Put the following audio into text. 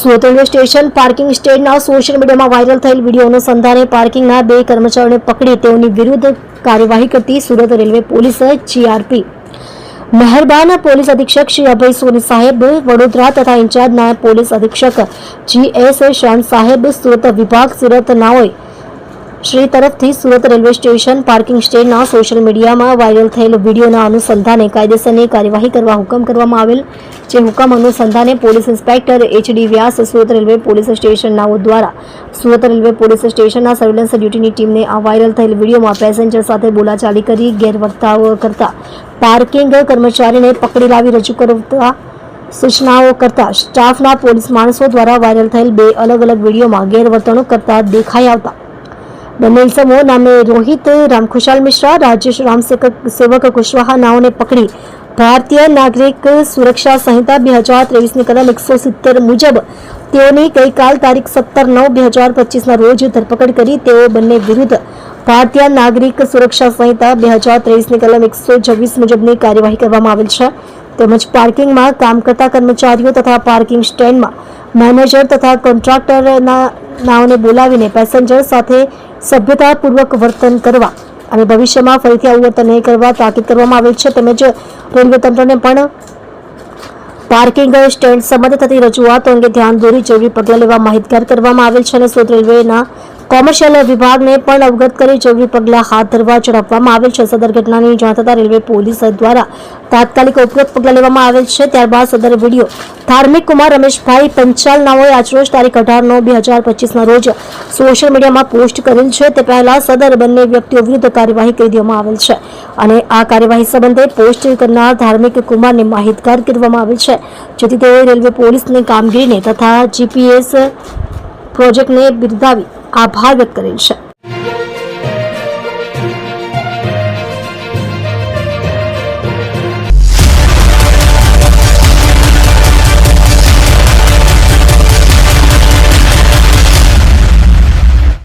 Surat railway station parking સ્ટેન્ડના social મીડિયામાં viral થયેલ વીડિયો અનુસંધાને પાર્કિંગના બે કર્મચારીઓને પકડી તેઓની વિરુદ્ધ કાર્યવાહી કરતી સુરત રેલવે પોલીસ જીઆરપી મહેરબાન પોલીસ અધિક્ષક શ્રી અભય સોની સાહેબ, વડોદરા તથા ઇન્ચાર્જ નાયબ પોલીસ અધિક્ષક જી એસ શાન સાહેબ, સુરત વિભાગ, સુરત નાઓએ શ્રી તરફથી સુરત રેલવે સ્ટેશન પાર્કિંગ સ્ટેન્ડના સોશિયલ મીડિયામાં વાયરલ થયેલ વિડીયોના અનુસંધાને કાયદેસરની કાર્યવાહી કરવા હુકમ કરવામાં આવેલ, જે હુકમ અનુસંધાને police inspector HD Vyas Surat railway police સ્ટેશનનાઓ દ્વારા, સુરત રેલવે પોલીસ સ્ટેશનના સર્વેલન્સ ડ્યુટીની ટીમને આ વાયરલ થયેલ વિડીયોમાં પેસેન્જર સાથે બોલાચાલી કરી ગેરવર્તાવ કરતા, પાર્કિંગ કર્મચારીને પકડી લાવી રજૂ કરતા સૂચનાઓ કરતા સ્ટાફના પોલીસ માણસો દ્વારા વાયરલ થયેલ બે અલગ અલગ વિડીયોમાં ગેરવર્તણૂક કરતા દેખાઈ આવતા બંને ઇસમો નામે રોહિત, રામખુશાલ મિશ્રા, રાજેશ રામસેવક સેવક કુશવાહા નાઓને પકડી. ભારતીય નાગરિક સુરક્ષા સંહિતા બે હજાર ત્રેવીસની કલમ એકસો સિત્તેર મુજબ તેઓની ગઈકાલ તારીખ સત્તર નવ બે હજાર પચીસના રોજ ધરપકડ કરી તેઓ બંને વિરુદ્ધ ભારતીય નાગરિક સુરક્ષા સંહિતા બે હજાર ત્રેવીસની કલમ એકસો છવ્વીસ મુજબની કાર્યવાહી કરવામાં આવેલ છે. તેમજ પાર્કિંગમાં કામ કરતા કર્મચારીઓ તથા પાર્કિંગ સ્ટેન્ડમાં મેનેજર તથા કોન્ટ્રાક્ટરના નાઓને બોલાવીને પેસેન્જર સાથે સભ્યતાપૂર્વક વર્તન કરવા અને ભવિષ્યમાં ફરીથી આવું વર્તન નહીં કરવા તાકીદ કરવામાં આવેલ છે. તેમજ રેલવે તંત્રને પણ પાર્કિંગ સ્ટેન્ડ સંબંધ થતી રજૂઆતો અંગે ધ્યાન દોરી જરૂરી પગલાં લેવા માહિતગાર કરવામાં આવેલ છે અને સુરત રેલવેના કોમર્શિયલ વિભાગને પણ અવગત કરી જરૂરી પગલાં હાથ ધરવા જણાવવામાં આવેલ છે. સદર ઘટનાની જાણ થતાં રેલવે પોલીસ દ્વારા તાત્કાલિક ઉપરોક્ત પગલાં લેવામાં આવેલ છે. ત્યારબાદ સદર વીડિયો ધાર્મિક કુમાર રમેશભાઈ પંચાલ નાઓએ આજરોજ તારીખ અઢાર નવ બે હજાર પચીસના રોજ સોશિયલ મીડિયામાં પોસ્ટ કરેલ છે. તે પહેલાં સદર બંને વ્યક્તિઓ વિરુદ્ધ કાર્યવાહી કરી દેવામાં આવેલ છે અને આ કાર્યવાહી સંબંધે પોસ્ટ કરનાર ધાર્મિક કુમારને માહિતગાર કરવામાં આવેલ છે, જેથી તેઓએ રેલવે પોલીસની કામગીરીને તથા જીપીએસ પ્રોજેક્ટને બિરદાવી આભાર વ્યક્ત કરેલ છે.